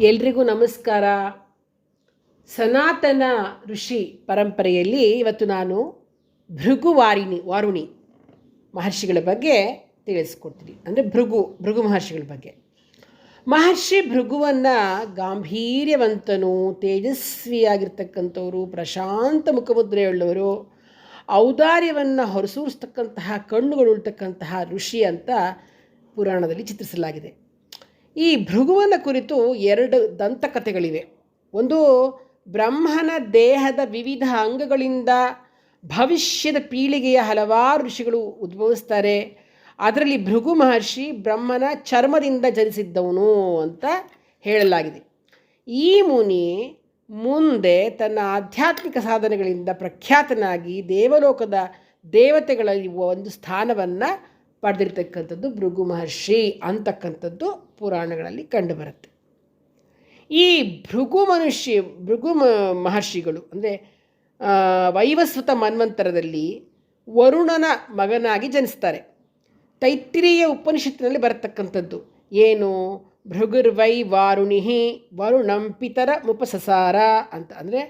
ಎಲ್ರಿಗೂ ನಮಸ್ಕಾರ. ಸನಾತನ ಋಷಿ ಪರಂಪರೆಯಲ್ಲಿ ಇವತ್ತು ನಾನು ಭೃಗುವಾರಿಣಿ ವಾರುಣಿ ಮಹರ್ಷಿಗಳ ಬಗ್ಗೆ ತಿಳಿಸ್ಕೊಡ್ತೀನಿ. ಅಂದರೆ ಭೃಗು ಭೃಗು ಮಹರ್ಷಿಗಳ ಬಗ್ಗೆ. ಮಹರ್ಷಿ ಭೃಗುವನ್ನು ಗಾಂಭೀರ್ಯವಂತನು, ತೇಜಸ್ವಿಯಾಗಿರ್ತಕ್ಕಂಥವರು, ಪ್ರಶಾಂತ ಮುಖಮುದ್ರೆಯುಳ್ಳವರು, ಔದಾರ್ಯವನ್ನು ಹೊರಸೂರಿಸ್ತಕ್ಕಂತಹ, ಕಣ್ಣುಗಳುಳ್ತಕ್ಕಂತಹ ಋಷಿ ಅಂತ ಪುರಾಣದಲ್ಲಿ ಚಿತ್ರಿಸಲಾಗಿದೆ. ಈ ಭೃಗುವನ ಕುರಿತು ಎರಡು ದಂತಕಥೆಗಳಿವೆ. ಒಂದು, ಬ್ರಹ್ಮನ ದೇಹದ ವಿವಿಧ ಅಂಗಗಳಿಂದ ಭವಿಷ್ಯದ ಪೀಳಿಗೆಯ ಹಲವಾರು ಋಷಿಗಳು ಉದ್ಭವಿಸ್ತಾರೆ. ಅದರಲ್ಲಿ ಭೃಗು ಮಹರ್ಷಿ ಬ್ರಹ್ಮನ ಚರ್ಮದಿಂದ ಜನಿಸಿದ್ದವನು ಅಂತ ಹೇಳಲಾಗಿದೆ. ಈ ಮುನಿ ಮುಂದೆ ತನ್ನ ಆಧ್ಯಾತ್ಮಿಕ ಸಾಧನೆಗಳಿಂದ ಪ್ರಖ್ಯಾತನಾಗಿ ದೇವಲೋಕದ ದೇವತೆಗಳಲ್ಲಿ ಒಂದು ಸ್ಥಾನವನ್ನು ಪಡೆದಿರ್ತಕ್ಕಂಥದ್ದು ಭೃಗು ಮಹರ್ಷಿ ಅಂತಕ್ಕಂಥದ್ದು. ಪುರಾಣಗಳಲ್ಲಿ ಕಂಡುಬರುತ್ತೆ. ಈ ಭೃಗು ಮನುಷ್ಯ, ಭೃಗು ಮಹರ್ಷಿಗಳು ಅಂದರೆ ವೈವಸ್ವತ ಮನ್ವಂತರದಲ್ಲಿ ವರುಣನ ಮಗನಾಗಿ ಜನಿಸ್ತಾರೆ. ತೈತ್ರಿಯ ಉಪನಿಷತ್ತಿನಲ್ಲಿ ಬರತಕ್ಕಂಥದ್ದು. ಏನು? ಭೃಗುರ್ವೈ ವಾರುಣಿಹಿ ವರುಣಂ ಪಿತರ ಮುಪಸಸಾರ ಅಂತ. ಅಂದರೆ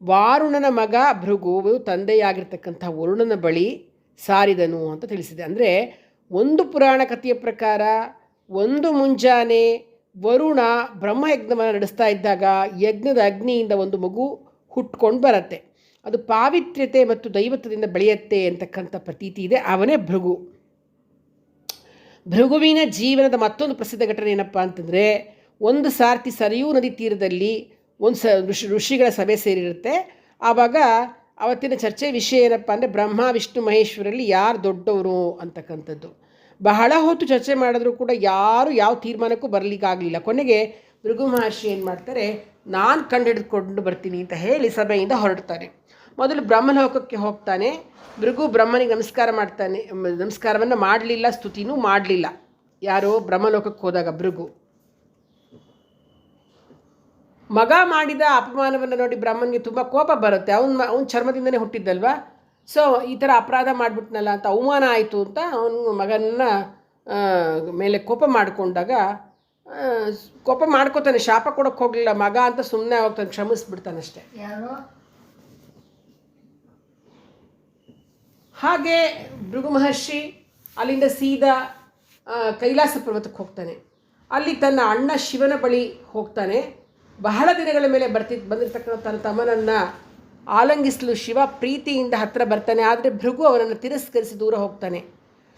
ವಾರುಣನ ಮಗ ಭೃಗು ತಂದೆಯಾಗಿರ್ತಕ್ಕಂಥ ವರುಣನ ಬಳಿ ಸಾರಿದನು ಅಂತ ತಿಳಿಸಿದೆ. ಅಂದರೆ ಒಂದು ಪುರಾಣ ಕಥೆಯ ಪ್ರಕಾರ ಒಂದು ಮುಂಜಾನೆ ವರುಣ ಬ್ರಹ್ಮಯಜ್ಞವನ್ನು ನಡೆಸ್ತಾ ಇದ್ದಾಗ ಯಜ್ಞದ ಅಗ್ನಿಯಿಂದ ಒಂದು ಮಗು ಹುಟ್ಕೊಂಡು ಬರುತ್ತೆ. ಅದು ಪಾವಿತ್ರ್ಯತೆ ಮತ್ತು ದೈವತ್ವದಿಂದ ಬೆಳೆಯುತ್ತೆ ಅಂತಕ್ಕಂಥ ಪ್ರತೀತಿ ಇದೆ. ಅವನೇ ಭೃಗು. ಭೃಗುವಿನ ಜೀವನದ ಮತ್ತೊಂದು ಪ್ರಸಿದ್ಧ ಘಟನೆ ಏನಪ್ಪ ಅಂತಂದರೆ, ಒಂದು ಸಾರ್ತಿ ಸರಿಯೂ ನದಿ ತೀರದಲ್ಲಿ ಒಂದು ಸ ಋಷಿ, ಋಷಿಗಳ ಸಭೆ ಸೇರಿರುತ್ತೆ. ಆವಾಗ ಅವತ್ತಿನ ಚರ್ಚೆ ವಿಷಯ ಏನಪ್ಪ ಅಂದರೆ, ಬ್ರಹ್ಮ, ವಿಷ್ಣು, ಮಹೇಶ್ವರಲ್ಲಿ ಯಾರು ದೊಡ್ಡವರು ಅಂತಕ್ಕಂಥದ್ದು. ಬಹಳ ಹೊತ್ತು ಚರ್ಚೆ ಮಾಡಿದ್ರು ಕೂಡ ಯಾರು ಯಾವ ತೀರ್ಮಾನಕ್ಕೂ ಬರಲಿಕ್ಕಾಗಲಿಲ್ಲ. ಕೊನೆಗೆ ಭೃಗು ಮಹರ್ಷಿ ಏನು ಮಾಡ್ತಾರೆ, ನಾನು ಕಂಡು ಹಿಡಿದುಕೊಂಡು ಬರ್ತೀನಿ ಅಂತ ಹೇಳಿ ಸಭೆಯಿಂದ ಹೊರಡ್ತಾರೆ. ಮೊದಲು ಬ್ರಹ್ಮಲೋಕಕ್ಕೆ ಹೋಗ್ತಾನೆ. ಭೃಗು ಬ್ರಹ್ಮನಿಗೆ ನಮಸ್ಕಾರ ಮಾಡ್ತಾನೆ, ನಮಸ್ಕಾರವನ್ನು ಮಾಡಲಿಲ್ಲ, ಸ್ತುತಿನೂ ಮಾಡಲಿಲ್ಲ. ಯಾರೋ ಬ್ರಹ್ಮಲೋಕಕ್ಕೆ ಹೋದಾಗ ಭೃಗು. ಮಗ ಮಾಡಿದ ಅಪಮಾನವನ್ನು ನೋಡಿ ಬ್ರಹ್ಮನಿಗೆ ತುಂಬ ಕೋಪ ಬರುತ್ತೆ. ಅವನ ಅವನ ಚರ್ಮದಿಂದನೇ ಹುಟ್ಟಿದ್ದಲ್ವಾ? ಸೊ ಈ ಥರ ಅಪರಾಧ ಮಾಡಿಬಿಟ್ನಲ್ಲ ಅಂತ ಅವಮಾನ ಆಯಿತು ಅಂತ ಅವನ ಮಗನ ಮೇಲೆ ಕೋಪ ಮಾಡಿಕೊಂಡಾಗ ಕೋಪ ಮಾಡ್ಕೋತಾನೆ ಶಾಪ ಕೊಡೋಕೆ ಹೋಗಲಿಲ್ಲ ಮಗ ಅಂತ ಸುಮ್ಮನೆ ಹೋಗ್ತಾನೆ ಕ್ಷಮಿಸ್ಬಿಡ್ತಾನಷ್ಟೆ ಅಷ್ಟೇ. ಹಾಗೆ ಭೃಗು ಮಹರ್ಷಿ ಅಲ್ಲಿಂದ ಸೀದಾ ಕೈಲಾಸ ಪರ್ವತಕ್ಕೆ ಹೋಗ್ತಾನೆ. ಅಲ್ಲಿ ತನ್ನ ಅಣ್ಣ ಶಿವನ ಬಳಿ ಹೋಗ್ತಾನೆ. ಬಹಳ ದಿನಗಳ ಮೇಲೆ ಬರ್ತಿದ್ ಬಂದಿರತಕ್ಕಂಥ ತನ್ನ ತಮ್ಮನನ್ನು ಆಲಂಗಿಸಲು ಶಿವ ಪ್ರೀತಿಯಿಂದ ಹತ್ತಿರ ಬರ್ತಾನೆ, ಆದರೆ ಭೃಗು ಅವನನ್ನು ತಿರಸ್ಕರಿಸಿ ದೂರ ಹೋಗ್ತಾನೆ.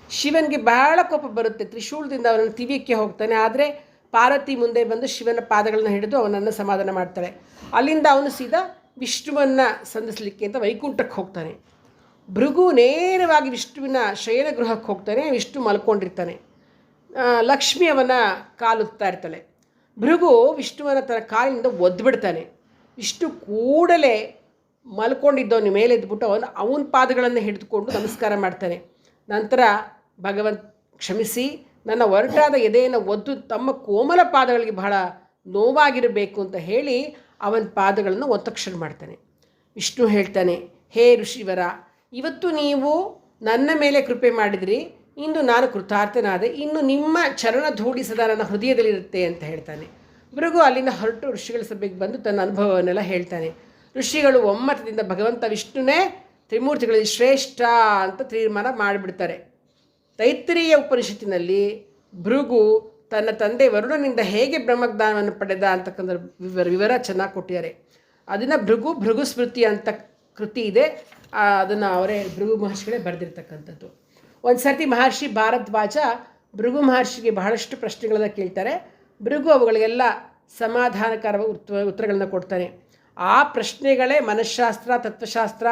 ಶಿವನಿಗೆ ಬಹಳ ಕೋಪ ಬರುತ್ತೆ, ತ್ರಿಶೂಲದಿಂದ ಅವನನ್ನು ತಿವಿಯಕ್ಕೆ ಹೋಗ್ತಾನೆ, ಆದರೆ ಪಾರ್ವತಿ ಮುಂದೆ ಬಂದು ಶಿವನ ಪಾದಗಳನ್ನು ಹಿಡಿದು ಅವನನ್ನು ಸಮಾಧಾನ ಮಾಡ್ತಾಳೆ. ಅಲ್ಲಿಂದ ಅವನು ಸೀದಾ ವಿಷ್ಣುವನ್ನು ಸಂಧಿಸಲಿಕ್ಕೆ ಅಂತ ವೈಕುಂಠಕ್ಕೆ ಹೋಗ್ತಾನೆ. ಭೃಗು ನೇರವಾಗಿ ವಿಷ್ಣುವಿನ ಶಯನ ಗೃಹಕ್ಕೆ ಹೋಗ್ತಾನೆ, ವಿಷ್ಣು ಮಲ್ಕೊಂಡಿರ್ತಾನೆ. ಲಕ್ಷ್ಮಿ ಅವನ ಕಾಲುತ್ತಾ ಇರ್ತಾಳೆ. ಭೃಗು ವಿಷ್ಣುವನ ತನ್ನ ಕಾಲಿನಿಂದ ಒದ್ಬಿಡ್ತಾನೆ. ವಿಷ್ಣು ಕೂಡಲೇ ಮಲ್ಕೊಂಡಿದ್ದವನ ಮೇಲೆ ಎದ್ಬಿಟ್ಟು ಅವನು ಅವನ ಪಾದಗಳನ್ನು ಹಿಡಿದುಕೊಂಡು ನಮಸ್ಕಾರ ಮಾಡ್ತಾನೆ. ನಂತರ ಭಗವಂತ ಕ್ಷಮಿಸಿ, ನನ್ನ ಒರಟಾದ ಎದೆಯನ್ನು ಒದ್ದು ತಮ್ಮ ಕೋಮಲ ಪಾದಗಳಿಗೆ ಬಹಳ ನೋವಾಗಿರಬೇಕು ಅಂತ ಹೇಳಿ ಅವನ ಪಾದಗಳನ್ನು ಒತ್ತಕ್ಷಣ ಮಾಡ್ತಾನೆ. ವಿಷ್ಣು ಹೇಳ್ತಾನೆ, ಹೇ ಋಷಿವರ, ಇವತ್ತು ನೀವು ನನ್ನ ಮೇಲೆ ಕೃಪೆ ಮಾಡಿದ್ರಿ. ಇಂದು ನಾನು ಕೃತಾರ್ಥನಾದೆ. ಇನ್ನು ನಿಮ್ಮ ಚರಣ ಧೂಳಿ ನನ್ನ ಹೃದಯದಲ್ಲಿರುತ್ತೆ ಅಂತ ಹೇಳ್ತಾನೆ. ಇವರಿಗೂ ಅಲ್ಲಿಂದ ಹೊರಟು ಋಷಿಗಳ ಸಭೆಗೆ ಬಂದು ತನ್ನ ಅನುಭವವನ್ನೆಲ್ಲ ಹೇಳ್ತಾನೆ. ಋಷಿಗಳು ಒಮ್ಮತದಿಂದ ಭಗವಂತ ವಿಷ್ಣುನೇ ತ್ರಿಮೂರ್ತಿಗಳಲ್ಲಿ ಶ್ರೇಷ್ಠ ಅಂತ ತೀರ್ಮಾನ ಮಾಡಿಬಿಡ್ತಾರೆ. ತೈತ್ರಿಯ ಉಪನಿಷತ್ತಿನಲ್ಲಿ ಭೃಗು ತನ್ನ ತಂದೆ ವರುಣನಿಂದ ಹೇಗೆ ಬ್ರಹ್ಮಜ್ಞಾನವನ್ನು ಪಡೆದ ಅಂತಕ್ಕಂಥ ವಿವರ ವಿವರ ಚೆನ್ನಾಗಿ ಕೊಟ್ಟಿದ್ದಾರೆ. ಅದನ್ನು ಭೃಗು ಭೃಗು ಸ್ಮೃತಿ ಅಂತ ಕೃತಿ ಇದೆ. ಅದನ್ನು ಅವರೇ ಭೃಗು ಮಹರ್ಷಿಗಳೇ ಬರೆದಿರ್ತಕ್ಕಂಥದ್ದು. ಒಂದು ಸರ್ತಿ ಮಹರ್ಷಿ ಭಾರದ್ವಾಜ ಭೃಗು ಮಹರ್ಷಿಗೆ ಬಹಳಷ್ಟು ಪ್ರಶ್ನೆಗಳನ್ನು ಕೇಳ್ತಾರೆ. ಭೃಗು ಅವುಗಳಿಗೆಲ್ಲ ಸಮಾಧಾನಕರ ಉತ್ ಉತ್ತರಗಳನ್ನು ಕೊಡ್ತಾನೆ. ಆ ಪ್ರಶ್ನೆಗಳೇ ಮನಃಶಾಸ್ತ್ರ ತತ್ವಶಾಸ್ತ್ರ,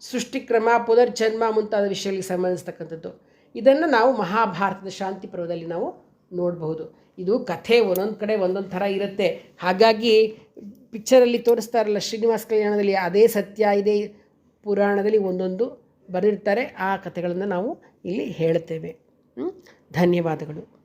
ಸೃಷ್ಟಿಕ್ರಮ, ಪುನರ್ಜನ್ಮ ಮುಂತಾದ ವಿಷಯಗಳಿಗೆ ಸಂಬಂಧಿಸ್ತಕ್ಕಂಥದ್ದು. ಇದನ್ನು ನಾವು ಮಹಾಭಾರತದ ಶಾಂತಿ ಪರ್ವದಲ್ಲಿ ನಾವು ನೋಡಬಹುದು. ಇದು ಕಥೆ ಒಂದೊಂದು ಕಡೆ ಒಂದೊಂದು ಥರ ಇರುತ್ತೆ. ಹಾಗಾಗಿ ಪಿಕ್ಚರಲ್ಲಿ ತೋರಿಸ್ತಾರಲ್ಲ, ಶ್ರೀನಿವಾಸ ಕಲ್ಯಾಣದಲ್ಲಿ ಅದೇ ಸತ್ಯ, ಇದೆ ಪುರಾಣದಲ್ಲಿ ಒಂದೊಂದು ಬರೆದಿರ್ತಾರೆ. ಆ ಕಥೆಗಳನ್ನು ನಾವು ಇಲ್ಲಿ ಹೇಳುತ್ತೇವೆ ಧನ್ಯವಾದಗಳು.